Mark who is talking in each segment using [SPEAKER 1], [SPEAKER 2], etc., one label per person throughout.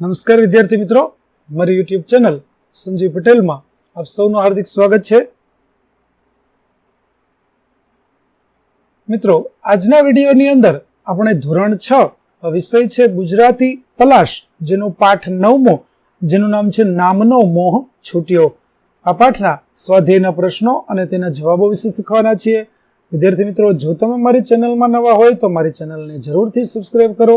[SPEAKER 1] નમસ્કાર વિદ્યાર્થી મિત્રો. મારી યુટ્યુબ ચેનલ સંજીવ પટેલમાં આપ સૌનું હાર્દિક સ્વાગત છે. મિત્રો, આજના વિડીયોની અંદર આપણે ધોરણ છ વિષય છે ગુજરાતી પલાશ જેનો પાઠ નવમો, જેનું નામ છે નામનો મોહ છૂટ્યો. આ પાઠના સ્વાધ્યાયના પ્રશ્નો અને તેના જવાબો વિશે શીખવાના છીએ. વિદ્યાર્થી મિત્રો, જો તમે મારી ચેનલમાં નવા હોય તો મારી ચેનલને જરૂરથી સબસ્ક્રાઈબ કરો.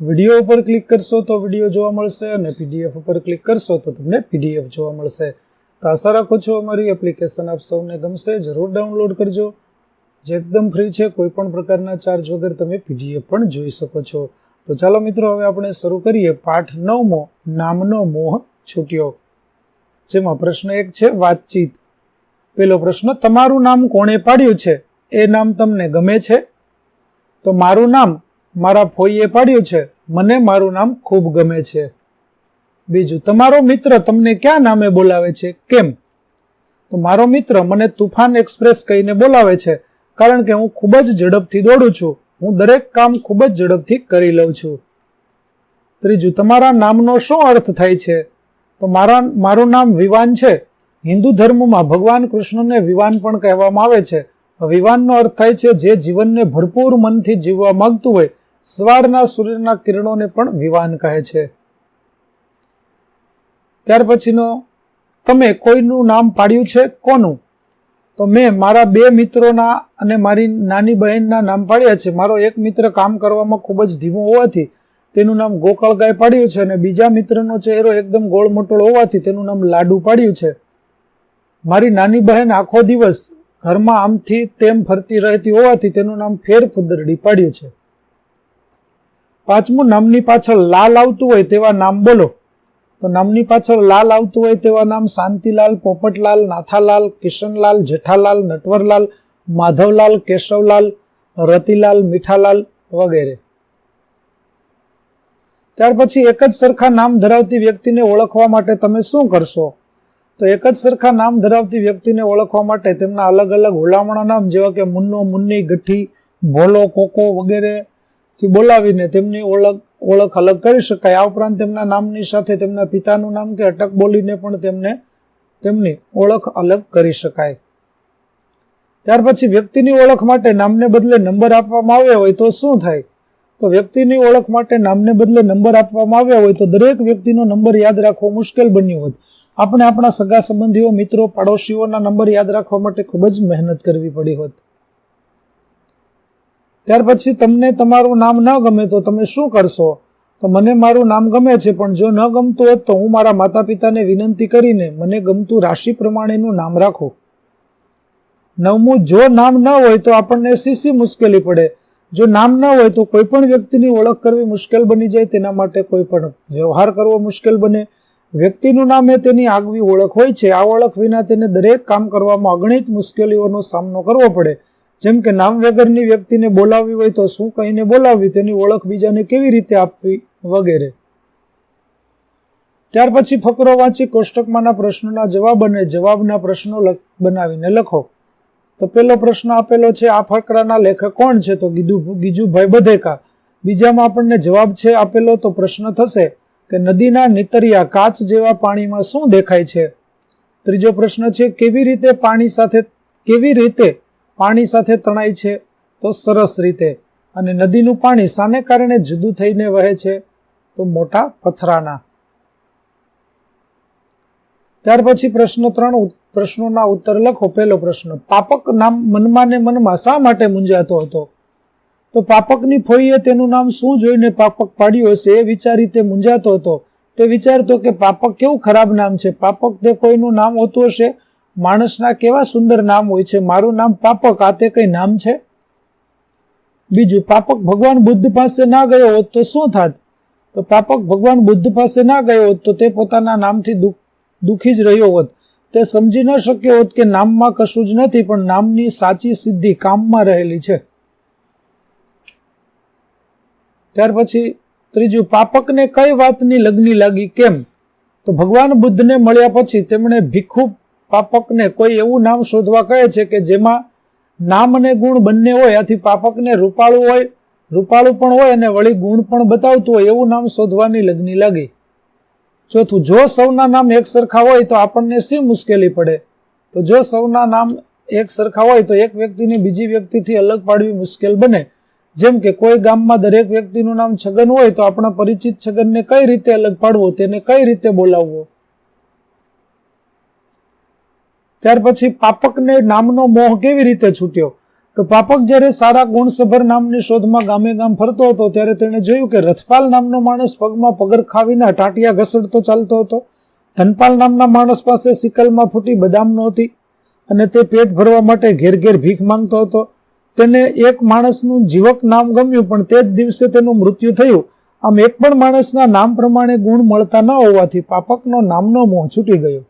[SPEAKER 1] વીડિયો ઉપર ક્લિક કરશો તો વીડિયો જોવા મળશે અને પીડીએફ ઉપર ક્લિક કરશો તો તમને પીડીએફ જોવા મળશે. તો આશા રાખું છું અમારી એપ્લિકેશન આપ સૌને ગમશે. જરૂર ડાઉનલોડ કરજો. જે એકદમ ફ્રી છે, કોઈ પણ પ્રકારના ચાર્જ વગર તમે પીડીએફ પણ જોઈ શકો છો. તો ચાલો મિત્રો, હવે આપણે શરૂ કરીએ પાઠ નવમો, નામનો મોહ છૂટ્યો. જેમાં પ્રશ્ન એક છે, વાતચીત. પેલો પ્રશ્ન, તમારું નામ કોણે પાડ્યું છે? એ નામ તમને ગમે છે? તો મારું નામ મારા ફોઈએ પાડ્યું છે. મને મારું નામ ખૂબ ગમે છે. બીજું, તમારો મિત્ર તમને ક્યાં નામે બોલાવે છે? કેમ? તો મારો મિત્ર મને તુફાન એક્સપ્રેસ કહીને બોલાવે છે, કારણ કે હું ખૂબ જ ઝડપથી દોડું છું. હું દરેક કામ ખૂબ જ ઝડપથી કરી લઉં છું. ત્રીજું, તમારા નામનો શું અર્થ થાય છે? તો મારા, મારું નામ વિવાન છે. હિન્દુ ધર્મમાં ભગવાન કૃષ્ણને વિવાન પણ કહેવામાં આવે છે. વિવાનનો અર્થ થાય છે જે જીવનને ભરપૂર મનથી જીવવા માંગતું હોય સવારના સૂર્યના કિરણોને પણ વિવાન કહે છે. ત્યાર પછીનો, તમે કોઈનું નામ પાડ્યું છે? કોનું? તો મેં મારા બે મિત્રોના અને મારી નાની બહેનના નામ પાડ્યા છે. મારો એક મિત્ર કામ કરવામાં ખૂબ જ ધીમો હોવાથી તેનું નામ ગોકળગાય પાડ્યું છે અને બીજા મિત્રનો ચહેરો એકદમ ગોળ મોટોળ હોવાથી તેનું નામ લાડુ પાડ્યું છે. મારી નાની બહેન આખો દિવસ ઘરમાં આમથી તેમ ફરતી રહેતી હોવાથી તેનું નામ ફેર ફુદરડી પાડ્યું છે. પાંચમું, નામની પાછળ લાલ આવતું હોય તેવા નામ બોલો. તો નામની પાછળ લાલ આવતું હોય તેવા નામ શાંતિલાલ, પોપટલાલ, નાથાલાલ, કિશનલાલ, જેઠાલાલ, નટવરલાલ, માધવલાલ, કેશવલાલ, રતિલાલ, મીઠાલાલ વગેરે. ત્યાર પછી એક જ સરખા નામ ધરાવતી વ્યક્તિને ઓળખવા માટે તમે શું કરશો? તો એક જ સરખા નામ ધરાવતી વ્યક્તિને ઓળખવા માટે તેમના અલગ અલગ હુલામણા નામ જેવા કે મુન્નો, મુન્ની ગઠ્ઠી ભોલો, કોકો વગેરે થી બોલાવીને તેમની ઓળખ ઓળખ અલગ કરી શકાય. આ ઉપરાંત તેમના નામની સાથે તેમના પિતાનું નામ કે અટક બોલીને પણ તેમને તેમની ઓળખ અલગ કરી શકાય. ત્યાર પછી વ્યક્તિની ઓળખ માટે નામને બદલે નંબર આપવામાં આવ્યા હોય તો શું થાય? તો વ્યક્તિની ઓળખ માટે નામને બદલે નંબર આપવામાં આવ્યા હોય તો દરેક વ્યક્તિનો નંબર યાદ રાખવો મુશ્કેલ બન્યું હોત. આપણે આપણા સગા સંબંધીઓ, મિત્રો, પડોશીઓના નંબર યાદ રાખવા માટે ખૂબ જ મહેનત કરવી પડી હોત. ત્યાર પછી તમને તમારું નામ ન ગમે તો તમે શું કરશો? તો મને મારું નામ ગમે છે, પણ જો ન ગમતું હોત તો હું મારા માતા પિતાને વિનંતી કરીને મને ગમતું રાશિ પ્રમાણેનું નામ રાખું. નવમું, જો નામ ન હોય તો આપણને સીસી મુશ્કેલી પડે? જો નામ ન હોય તો કોઈ પણ વ્યક્તિની ઓળખ કરવી મુશ્કેલ બની જાય, તેના માટે કોઈ પણ વ્યવહાર કરવો મુશ્કેલ બને. વ્યક્તિનું નામ એ તેની આગવી ઓળખ હોય છે. આ ઓળખ વિના તેને દરેક કામ કરવામાં અગણિત મુશ્કેલીઓનો સામનો કરવો પડે. જેમ કે નામ વગરની વ્યક્તિને બોલાવવી હોય તો શું કહીને બોલાવવી, તેની ઓળખ બીજાને કેવી રીતે આપવી વગેરે. ત્યાર પછી ફકરો વાંચી કોષ્ટકમાંના પ્રશ્નોના જવાબ અને જવાબના પ્રશ્નો બનાવીને લખો. તો પેલો પ્રશ્ન આપેલો છે, આ ફકરાના લેખક કોણ છે? તો ગીધું, ગીજુભાઈ બધેકા. બીજામાં આપણને જવાબ છે આપેલો, તો પ્રશ્ન થશે કે નદીના નીતરિયા કાચ જેવા પાણીમાં શું દેખાય છે? ત્રીજો પ્રશ્ન છે, કેવી રીતે પાણી સાથે, કેવી રીતે પાણી સાથે તણાય છે તો સરસ રીતે અને નદીનું પાણી શાને કારણે જુદું થઈને વહે છે તો મોટા પથરાના. ત્યાર પછી પ્રશ્ન ત્રણ પ્રશ્નોના ઉત્તર લખો. પહેલો પ્રશ્ન, પાપક નામ મનમાં ને મનમાં શા માટે મૂંઝાતો હતો? તો પાપકની ફોઈએ તેનું નામ શું જોઈને પાપક પાડ્યું હશે એ વિચારી તે મૂંઝાતો હતો. તે વિચારતો કે પાપક કેવું ખરાબ નામ છે? પાપક તે કોઈનું નામ હોતું હશે? માણસના કેવા સુંદર નામ હોય છે? મારું નામ પાપક, આ તે કઈ નામ છે? બીજું, પાપક ભગવાન બુદ્ધ પાસે ના ગયો હોત તો શું થાત? તો પાપક ભગવાન બુદ્ધ પાસે ના ગયો હોત તો તે પોતાના નામથી દુઃખ જ રહ્યો હોત. તે સમજી ન શક્યો હોત કે નામમાં કશું જ નથી, પણ નામની સાચી સિદ્ધિ કામમાં રહેલી છે. ત્યાર પછી ત્રીજું, પાપકને કઈ વાતની લગ્ની લાગી? કેમ? તો ભગવાન બુદ્ધને મળ્યા પછી તેમણે ભીખુ પાપકને કોઈ એવું નામ શોધવા કહે છે કે જેમાં નામ અને ગુણ બંને હોય, આથી પાપકને રૂપાળું હોય, રૂપાળું પણ હોય અને વળી ગુણ પણ બતાવતું હોય, એવું નામ શોધવાની લગ્ની લાગી. ચોથું, જો સૌના નામ એક સરખા હોય તો આપણને શી મુશ્કેલી પડે? તો જો સૌના નામ એક સરખા હોય તો એક વ્યક્તિને બીજી વ્યક્તિથી અલગ પાડવી મુશ્કેલ બને. જેમ કે કોઈ ગામમાં દરેક વ્યક્તિનું નામ છગન હોય તો આપણા પરિચિત છગનને કઈ રીતે અલગ પાડવો, તેને કઈ રીતે બોલાવવો? ત્યાર પછી પાપકને નામનો મોહ કેવી રીતે છૂટ્યો? તો પાપક જ્યારે સારા ગુણસભર નામની શોધમાં ગામે ગામ ફરતો હતો, ત્યારે તેણે જોયું કે રથપાલ નામનો માણસ પગમાં પગરખા વિના ટાટિયા ઘસડતો ચાલતો હતો. ધનપાલ નામના માણસ પાસે સિકલમાં ફૂટી બદામ નહોતી અને તે પેટ ભરવા માટે ઘેર ઘેર ભીખ માંગતો હતો. તેને એક માણસનું જીવક નામ ગમ્યું, પણ તે જ દિવસે તેનું મૃત્યુ થયું. આમ એક પણ માણસના નામ પ્રમાણે ગુણ મળતા ન હોવાથી પાપકનો નામનો મોહ છૂટી ગયો.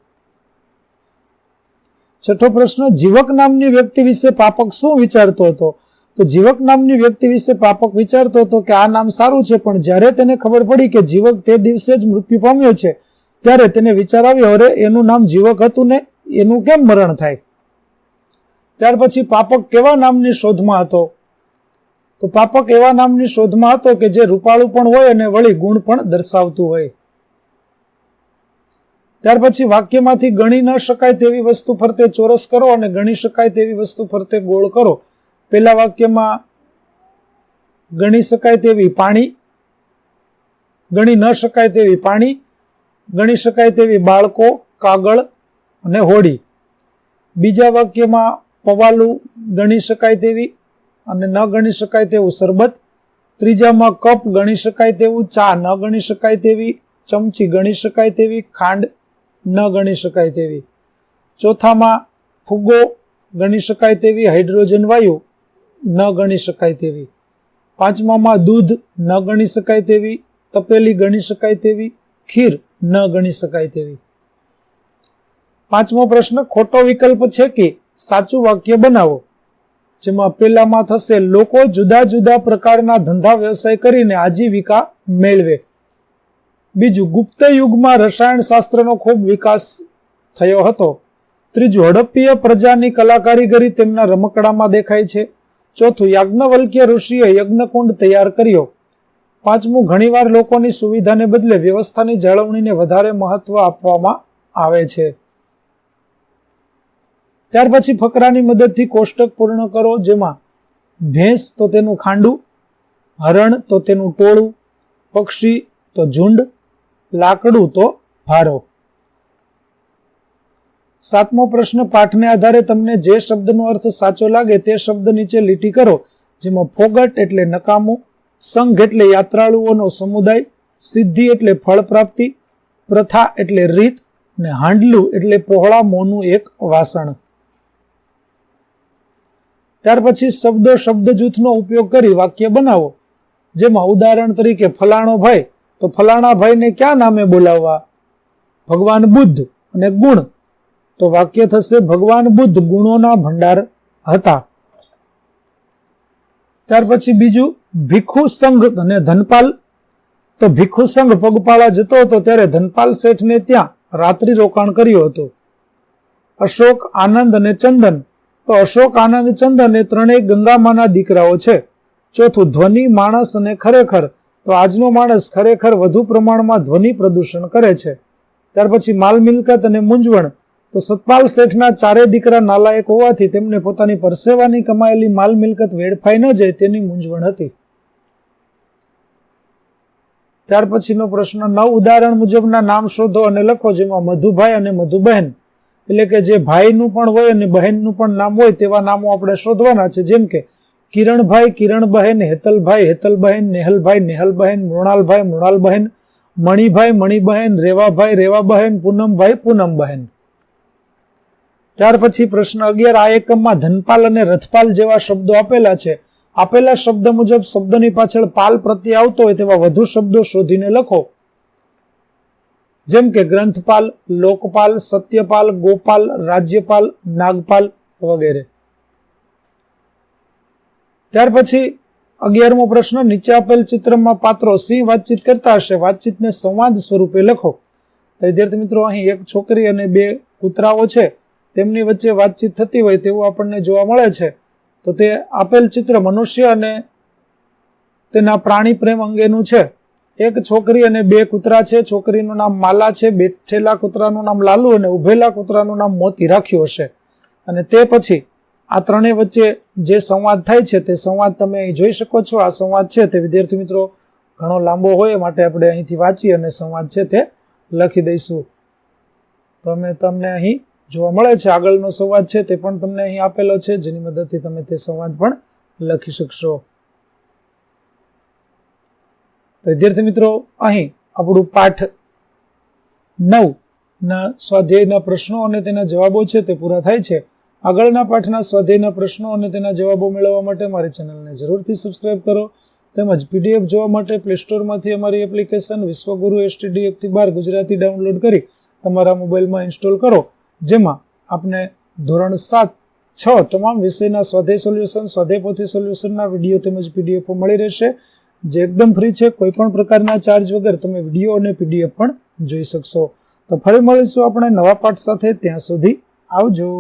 [SPEAKER 1] છઠ્ઠો પ્રશ્ન, જીવક નામની વ્યક્તિ વિશે પાપક શું વિચારતો હતો? તો જીવક નામની વ્યક્તિ વિશે પાપક વિચારતો હતો કે આ નામ સારું છે, પણ જ્યારે તેને ખબર પડી કે જીવક તે દિવસે જ મૃત્યુ પામ્યો છે, ત્યારે તેને વિચાર આવ્યો, અરે, એનું નામ જીવક હતું ને, એનું કેમ મરણ થાય? ત્યાર પછી પાપક કેવા નામની શોધમાં હતો? તો પાપક એવા નામની શોધમાં હતો કે જે રૂપાળું પણ હોય અને વળી ગુણ પણ દર્શાવતું હોય. ત્યાર પછી વાક્યમાંથી ગણી ન શકાય તેવી વસ્તુ ફરતે ચોરસ કરો અને ગણી શકાય તેવી વસ્તુ ફરતે ગોળ કરો. પેલા વાક્યમાં ગણી શકાય તેવી પાણી, ગણી ન શકાય તેવી પાણી, ગણી શકાય તેવી બાળકો, કાગળ અને હોડી. બીજા વાક્યમાં પવાલું ગણી શકાય તેવી અને ન ગણી શકાય તેવું શરબત ત્રીજામાં કપ ગણી શકાય તેવું ચા, ન ગણી શકાય તેવી ચમચી ગણી શકાય તેવી ખાંડ ન ગણી શકાય તેવી. ચોથામાં ફુગ્ગો ગણી શકાય તેવી, હાઇડ્રોજન વાયુ ન ગણી શકાય તેવી. પાંચમામાં દૂધ ન ગણી શકાય તેવી, તપેલી ગણી શકાય તેવી, ખીર ન ગણી શકાય તેવી. પાંચમો પ્રશ્ન, ખોટો વિકલ્પ છે કે સાચું વાક્ય બનાવો? જેમાં પેલામાં થશે, લોકો જુદા જુદા પ્રકારના ધંધા વ્યવસાય કરીને આજીવિકા મેળવે. બીજું ગુપ્ત યુગમાં રસાયણ શાસ્ત્રનો ખૂબ વિકાસ થયો હતો. ત્રીજું, હડપ્પીય પ્રજાની કલાકારીગરી તેમના રમકડામાં દેખાય છે. ચોથું, યાજ્ઞવલ્ક્ય ઋષિએ યજ્ઞકુંડ તૈયાર કર્યો. પાંચમું, ઘણીવાર લોકોની સુવિધાને બદલે વ્યવસ્થાની જાળવણીને વધારે મહત્વ આપવામાં આવે છે. ત્યાર પછી ફકરાની મદદથી કોષ્ટક પૂર્ણ કરો, જેમાં ભેંસ તો તેનું ખાંડું, હરણ તો તેનું ટોળું, પક્ષી તો ઝુંડ લાકડું તો ભારો. સાતમો પ્રશ્ન પાઠને આધારે તમને જે શબ્દનો અર્થ સાચો લાગે તે શબ્દ નીચે લીટી કરો, જેમાં ફોગટ એટલે નકામું, સંઘ એટલે યાત્રાળુઓનો સમુદાય, સિદ્ધિ એટલે ફળ પ્રાપ્તિ, પ્રથા એટલે રીત અને હાંડલું એટલે પહોળા મોનું એક વાસણ. ત્યાર પછી શબ્દો શબ્દ જૂથનો ઉપયોગ કરી વાક્ય બનાવો, જેમાં ઉદાહરણ તરીકે ફલાણો ભાઈ તો ફલાણા ભાઈને ક્યાં નામે બોલાવવા? ભગવાન બુદ્ધ અને ગુણ. તો વાક્ય થશે, ભગવાન બુદ્ધ ગુણોના ભંડાર હતા. ત્યાર પછી બીજું, ભીખુ સંઘ અને ધનપાલ. તો ભીખુ સંઘ પગપાળા જતો હતો ત્યારે ધનપાલ શેઠને ત્યાં રાત્રિ રોકાણ કર્યું હતું. અશોક, આનંદ અને ચંદન. તો અશોક, આનંદ, ચંદન એ ત્રણેય ગંગામાના દીકરાઓ છે. ચોથું ધ્વનિ, માણસ અને ખરેખર તો આજનો માણસ ખરેખર વધુ પ્રમાણમાં ધ્વનિ પ્રદૂષણ કરે છે. ત્યાર પછી માલ મિલકત અને મૂંઝવણ. તો સતપાલ શેઠના ચારે દીકરા નાલાયક હોવાથી તેમને પોતાની પરસેવાની કમાયેલી માલ મિલકત વેડફાઈ ન જાય તેની મૂંઝવણ હતી. ત્યાર પછીનો પ્રશ્ન, નવ ઉદાહરણ મુજબના નામ શોધો અને લખો જેમાં મધુભાઈ અને મધુબહેન. એટલે કે જે ભાઈનું પણ હોય અને બહેનનું પણ નામ હોય તેવા નામો આપણે શોધવાના છે. જેમ કે કિરણભાઈ, કિરણબહેન, હેતલભાઈ, હેતલબહેન, નેહલભાઈ, નેહલબહેન, મૃણાલભાઈ, મૃણાલબહેન, મણિભાઈ, મણિબહેન, રેવાભાઈ, રેવાબહેન, પૂનમભાઈ, પૂનમબહેન. ત્યાર પછી પ્રશ્ન અગિયાર, આ એકમમાં ધનપાલ અને રથપાલ જેવા શબ્દો આપેલા છે. આપેલા શબ્દ મુજબ શબ્દની પાછળ પાલ પ્રત્યે આવતો હોય તેવા વધુ શબ્દો શોધીને લખો. જેમ કે ગ્રંથપાલ, લોકપાલ, સત્યપાલ, ગોપાલ, રાજ્યપાલ, નાગપાલ વગેરે. ત્યાર પછી અગિયારમો પ્રશ્ન, નીચે આપેલ ચિત્રમાં પાત્રો સિંહ વાતચીત કરતા હશે. વાતચીતને સંવાદ સ્વરૂપે લખો. તો વિદ્યાર્થી મિત્રો, અહીં એક છોકરી અને બે કૂતરાઓ છે. તેમની વચ્ચે વાતચીત થતી હોય તેવું આપણને જોવા મળે છે. તો તે આપેલ ચિત્ર મનુષ્ય અને તેના પ્રાણી પ્રેમ અંગેનું છે. એક છોકરી અને બે કૂતરા છે. છોકરીનું નામ માલા છે. બેઠેલા કૂતરાનું નામ લાલુ અને ઉભેલા કૂતરાનું નામ મોતી રાખ્યું હશે. અને તે પછી આ ત્રણેય વચ્ચે જે સંવાદ થાય છે તે સંવાદ તમે અહીં જોઈ શકો છો. આ સંવાદ છે તે વિદ્યાર્થી મિત્રો ઘણો લાંબો હોય માટે આપણે અહીંથી વાંચી અને સંવાદ છે તે લખી દઈશું. તો અમે તમને અહીં જોવા મળે છે આગળનો સંવાદ છે તે પણ તમને અહીં આપેલો છે. જેની મદદથી તમે તે સંવાદ પણ લખી શકશો. તો વિદ્યાર્થી મિત્રો, અહીં આપણું પાઠ નવ ના સ્વાધ્યાયના પ્રશ્નો અને તેના જવાબો છે તે પૂરા થાય છે. આગળના પાઠના સ્વાધ્યાયના પ્રશ્નો અને તેના જવાબો મેળવવા માટે મારી ચેનલને જરૂરથી સબસ્ક્રાઇબ કરો. તેમજ પીડીએફ જોવા માટે પ્લે સ્ટોરમાંથી અમારી એપ્લિકેશન વિશ્વગુરુ એસટીડી એકથી બાર ગુજરાતી ડાઉનલોડ કરી તમારા મોબાઈલમાં ઇન્સ્ટોલ કરો. જેમાં આપને ધોરણ સાત, છ તમામ વિષયના સ્વાધ્યાય સોલ્યુશન, સ્વાધ્યાય પોથી સોલ્યુશનના વીડિયો તેમજ પીડીએફો મળી રહેશે. જે એકદમ ફ્રી છે, કોઈ પણ પ્રકારના ચાર્જ વગર તમે વીડિયો અને પીડીએફ પણ જોઈ શકશો. તો ફરી મળીશું આપણે નવા પાઠ સાથે. ત્યાં સુધી આવજો.